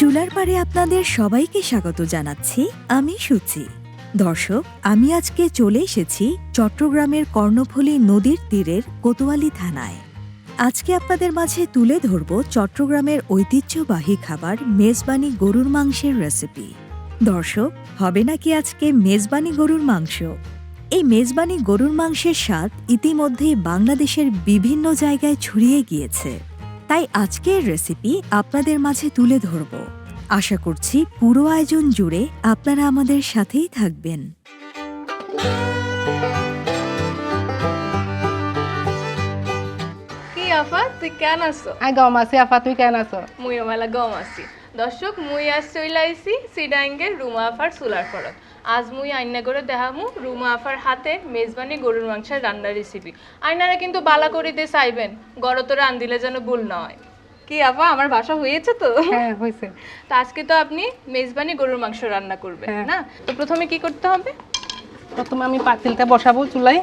চুলার পারে আপনাদের সবাইকে স্বাগত জানাচ্ছি, আমি সুচি। দর্শক, আমি আজকে চলে এসেছি চট্টগ্রামের কর্ণফুলী নদীর তীরের কোতোয়ালি থানায়। আজকে আপনাদের মাঝে তুলে ধরব চট্টগ্রামের ঐতিহ্যবাহী খাবার মেজবানি গরুর মাংসের রেসিপি দর্শক, হবে নাকি আজকে মেজবানি গরুর মাংস? এই মেজবানি গরুর মাংসের স্বাদ ইতিমধ্যেই বাংলাদেশের বিভিন্ন জায়গায় ছড়িয়ে গিয়েছে। তাই আজকের রেসিপি আপনাদের মাঝে তুলে ধরব। আশা করছি পুরো আয়োজন জুড়ে আপনারা আমাদের সাথেই থাকবেন। আফা তুই কেন আসছো? আই গম আছি তুই কেন মুই মেলা গম আছি। দর্শক মুই আজ চইলা আইছি সিডাঙ্গের রুমা আফার সুলার ফরত আজ মুই আইনা করে দেখামু রুমা আফার হাতে মেজবানি গরুর মাংসের রান্নার রেসিপি আইনারা কিন্তু বালা করিতে চাইবেন গড়ত রান্দিলে যেন ভুল না হয়। কি আপা আমার বাসা হয়েছে তো? হ্যাঁ হয়েছে। তো আজকে তো আপনি মেজবানি গরুর মাংস রান্না করবেন হ্যাঁ। না? তো প্রথমে কি করতে হবে? প্রথমে আমি পাতিলটা বসাবো চুলাই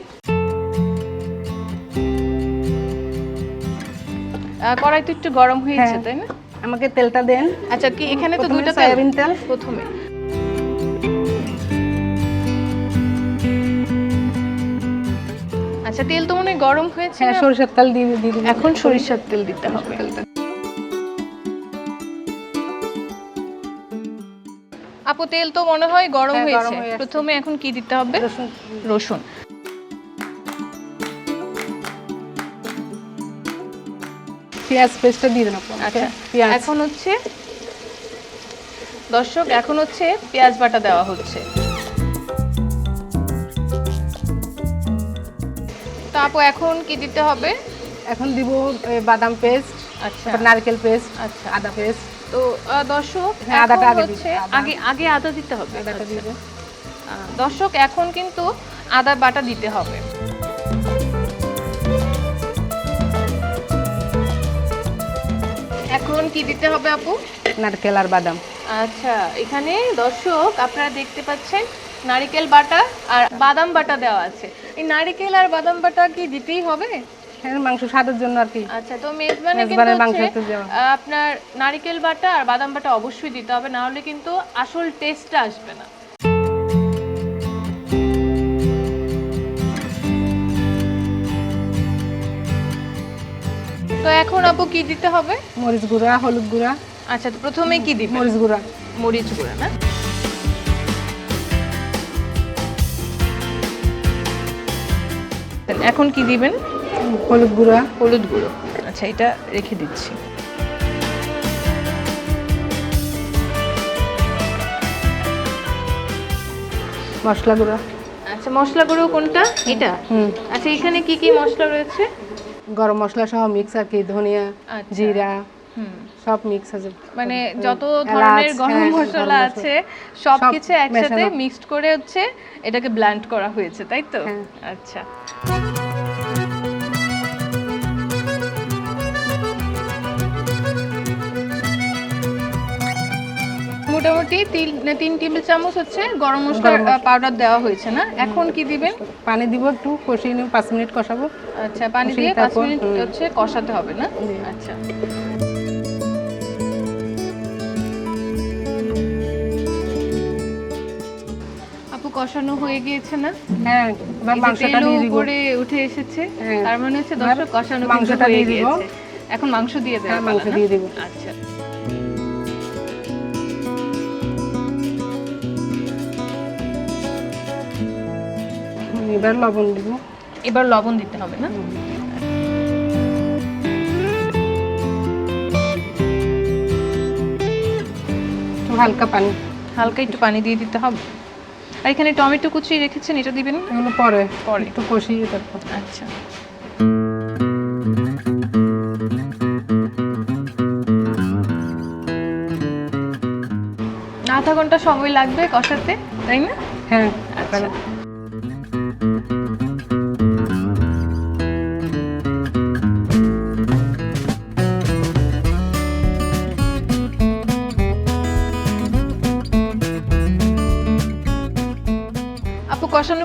কড়াই তো একটু গরম হয়েছে হ্যাঁ। তাই না? আমাকে তেলটা দেন। আচ্ছা কি এখানে তো দুইটা সয়াবিন তেল। প্রথমে। আচ্ছা তেল তো মনে গরম হয়েছে হ্যাঁ সরিষার তেল দিয়ে দিয়ে এখন সরিষার তেল দিতে হবে। আপু তেল তো মনে হয় গরম হ্যাঁ, হয়েছে। প্রথমে এখন কি দিতে হবে? রসুন। পেঁয়াজ পেস্টটা দিয়ে দেন আচ্ছা এখন হচ্ছে দর্শক এখন হচ্ছে পেঁয়াজ বাটা দেওয়া হচ্ছে। আপু এখন কি দিতে হবে? এখন দিব বাদাম পেস্ট আচ্ছা। নারকেল পেস্ট আচ্ছা। আদা পেস্ট। তো দর্শক হ্যাঁ, আদাটা আগে। আগে আগে আদা দিতে হবে। আদাটা আচ্ছা। দিব। দর্শক এখন কিন্তু আদা বাটা দিতে হবে। এখন কি দিতে হবে আপু? নারকেল আর বাদাম। আচ্ছা এখানে দর্শক আপনারা দেখতে পাচ্ছেন নারকেল বাটা আর বাদাম বাটা দেওয়া আছে। এই নারকেল আর বাদাম বাটা কি দিতেই হবে? হ্যাঁ মাংস স্বাদের জন্য আর কি। আচ্ছা তো মেজবানে কিন্তু মাংস। আহ, আপনার নারকেল বাটা আর বাদাম বাটা অবশ্যই দিতে হবে না হলে কিন্তু আসল টেস্টটা আসবে না। তো এখন আপু কি দিতে হবে? মরিচ গুঁড়া হলুদ গুঁড়া। আচ্ছা তো প্রথমে কি দিবেন? মরিচ গুঁড়া। মরিচ গুঁড়া না? এখন কি দিবেন? হলুদ গুঁড়া। হলুদ গুঁড়ো। আচ্ছা এটা রেখে দিচ্ছি। মশলা গুঁড়া। আচ্ছা মশলা গুঁড়ো কোনটা? এটা? আচ্ছা এখানে কি কি মশলা রয়েছে? গরম মশলা সহ মিক্স আর কি ধনিয়া আচ্ছা। জিরা। সব মিক্স আছে। মানে যত ধরনের গরম হ্যাঁ, মশলা মশলা। আছে সব কিছু একসাথে। মিক্সড করে হচ্ছে এটাকে ব্ল্যান্ড করা হয়েছে তাই তো? হ্যাঁ। আচ্ছা। মোটামুটি তিন তিন টেবিল চামচ হচ্ছে গরম মশলার পাউডার দেওয়া হয়েছে না? এখন কি দিবেন? পানি দিব একটু কষিয়ে নিব পাঁচ মিনিট কষাবো। আচ্ছা পানি দিয়ে পাঁচ মিনিট হচ্ছে কষাতে হবে না? আচ্ছা। কষানো হয়ে গিয়েছে না? হ্যাঁ এবার মাংসটা দিয়ে দিব। উপরে উঠে এসেছে। হ্যাঁ। তার মানে হচ্ছে দর্শক কষানো মাংসটা দিয়ে দিব। এখন মাংস দিয়ে দেওয়া হ্যাঁ, মাংস দিয়ে দিব। আচ্ছা। এবার লবণ দিব। এবার লবণ দিতে হবে না? হালকা পানি। হালকা একটু পানি দিয়ে দিতে হবে? আর এখানে টমেটো কুচি রেখেছেন এটা দিবেন? এগুলো পরে পরে। একটু কষিয়ে তারপর। আচ্ছা। আধা ঘণ্টা সময় লাগবে কষাতে তাই না? হ্যাঁ আচ্ছা।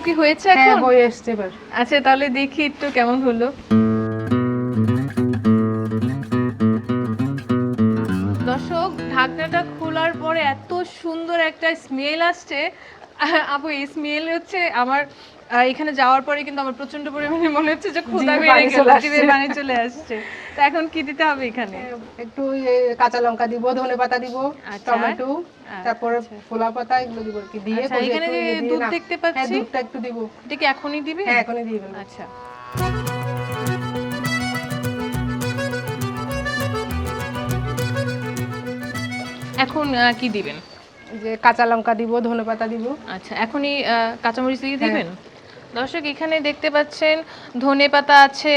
কি হয়েছে এখন হ্যাঁ বই হয়ে এসছে এবার। আচ্ছা তাহলে দেখি একটু কেমন হলো। দর্শক ঢাকনাটা খোলার পরে এত সুন্দর একটা স্মেল আসছে। আপু এই স্মেল হচ্ছে আমার এখানে যাওয়ার পরে কিন্তু আমার প্রচণ্ড পরিমাণে মনে হচ্ছে যে জিভে বেড়ে গেল জিভে পানি চলে আসছে। তো এখন কি দিতে হবে এখানে? একটু কাঁচা লঙ্কা দিব ধনে পাতা দিব আচ্ছা। টমেটো তারপরে ফোলা পাতা এগুলো দিব কি। দিয়ে আচ্ছা, এখানে যে ইয়ে দুধ দেখতে হ্যাঁ পাচ্ছি। দুধটা একটু দিব। এটা কি এখনই দিবে হ্যাঁ এখনই দিয়ে দেবো। আচ্ছা। এখন কি দিবেন? যে কাঁচা লঙ্কা দিব ধনে পাতা দিব। আচ্ছা এখনই আহ, কাঁচামরিচ দিয়ে হ্যাঁ। দিবেন? দর্শক এখানে দেখতে পাচ্ছেন ধনে পাতা আছে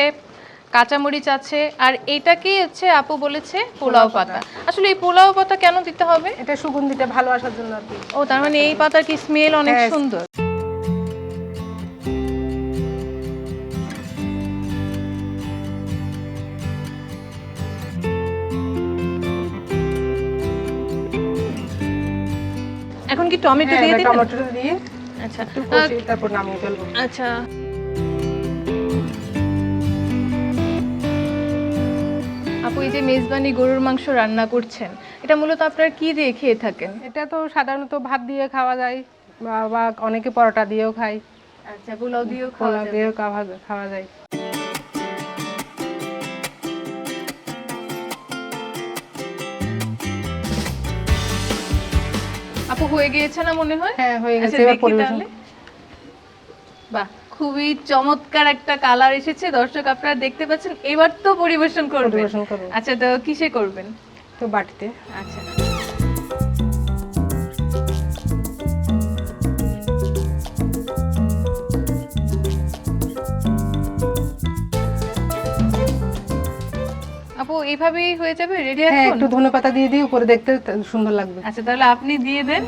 কাঁচামরিচ আছে আর এটা কি হচ্ছে আপু বলেছে পোলাও পাতা। আসলে এই পোলাও পাতা কেন দিতে হবে? এটা সুগন্ধিটা ভালো আসার জন্য আর কি। ও তার মানে এই পাতার কি স্মেল অনেক। সুন্দর। এখন কি টমেটো হ্যাঁ, দিয়ে দিবেন? টমেটো দিয়ে আচ্ছা। তারপর নামিয়ে ফেলব। আচ্ছা। আপু এই যে মেজবানি গরুর মাংস রান্না করছেন এটা মূলত আপনারা কি দিয়ে খেয়ে থাকেন? এটা তো সাধারণত ভাত দিয়ে খাওয়া যায় বা অনেকে পরোটা দিয়েও খায়। আচ্ছা পোলাও দিয়েও খাওয়া দিয়েও খাওয়া যায়। আপু হয়ে গিয়েছে না মনে হয়? হ্যাঁ হয়ে আচ্ছা, গেছে এবার পরিবেশন। বাহ খুবই চমৎকার একটা কালার এসেছে। দর্শক আপনারা দেখতে পাচ্ছেন এবার তো পরিবেশন করবেন। আচ্ছা তো কিসে করবেন? তো বাটিতে। আচ্ছা। আপু এইভাবেই হয়ে যাবে? রেডি হ্যাঁ একটু ধনেপাতা দিয়ে দিই উপরে দেখতে সুন্দর লাগবে। আচ্ছা তাহলে আপনি দিয়ে দেন।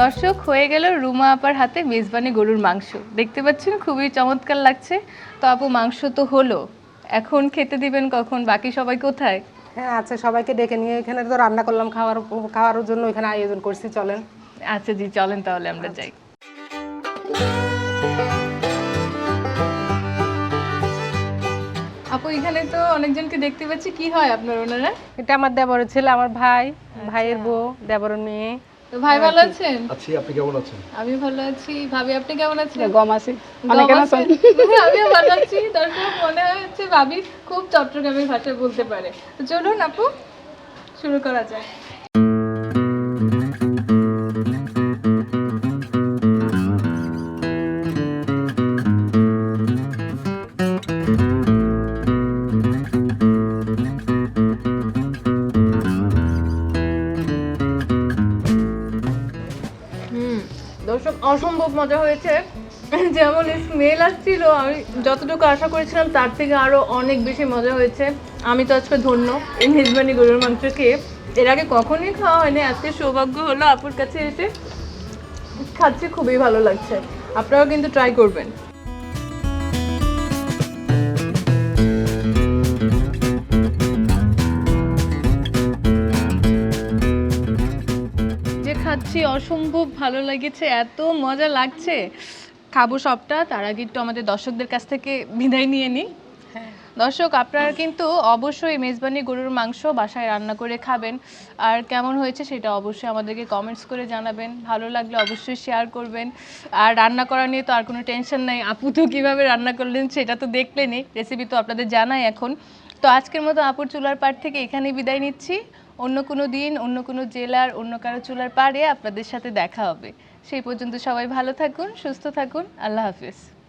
দর্শক হয়ে গেল রুমা আপার হাতে মেজবানি গরুর মাংস। দেখতে পাচ্ছেন খুবই চমৎকার লাগছে। তো আপু মাংস তো হলো। এখন খেতে দিবেন কখন? বাকি সবাই কোথায়? হ্যাঁ আচ্ছা সবাইকে ডেকে নিয়ে এখানে তো রান্না করলাম খাওয়ার খাওয়ার জন্য এখানে আয়োজন করছি চলেন। আচ্ছা জি চলেন তাহলে আমরা যাই। আপু এখানে তো অনেকজনকে দেখতে পাচ্ছি। কি হয় আপনার ওনারা? এটা আমার দেবরের ছেলে আমার ভাই ভাইয়ের বউ দেবরের মেয়ে। তো ভাই ভালো আছেন? আছি আপনি কেমন আছেন? আমি ভালো আছি। ভাবি আপনি কেমন আছেন? গম মানে কেমন আছেন? আমিও ভালো আছি। দর্শক মনে হচ্ছে ভাবি খুব চট্টগ্রামের ভাষা বলতে পারে। তো চলুন আপু শুরু করা যায় দর্শক, অসম্ভব মজা হয়েছে। যেমন স্মেল আসছিল, আমি যতটুকু আশা করেছিলাম, তার থেকে আরও অনেক বেশি মজা হয়েছে। আমি তো আজকে ধন্য এই মেজবানি গরুর মাংস খেয়ে। এর আগে কখনই খাওয়া হয়নি, আজকে সৌভাগ্য হলো আপুর কাছে এসে। খাচ্ছি, খুবই ভালো লাগছে। আপনারাও কিন্তু ট্রাই করবেন। খাচ্ছি অসম্ভব ভালো লেগেছে এত মজা লাগছে। খাব সবটা তার আগে একটু আমাদের দর্শকদের কাছ থেকে বিদায় নিয়ে নিই। দর্শক আপনারা কিন্তু অবশ্যই মেজবানি গরুর মাংস বাসায় রান্না করে খাবেন। আর কেমন হয়েছে সেটা অবশ্যই আমাদেরকে কমেন্টস করে জানাবেন। ভালো লাগলে অবশ্যই শেয়ার করবেন। আর রান্না করা নিয়ে তো আর কোনো টেনশন নাই। আপু তো কীভাবে রান্না করলেন সেটা তো দেখলেনই। রেসিপি তো আপনাদের জানাই এখন। তো আজকের মতো আপুর চুলার পাড় থেকে এখানেই বিদায় নিচ্ছি। অন্য কোনো দিন, অন্য কোনো জেলার, অন্য কারও চুলার পাড়ে আপনাদের সাথে দেখা হবে। সেই পর্যন্ত সবাই ভালো থাকুন, সুস্থ থাকুন। আল্লাহ হাফিজ।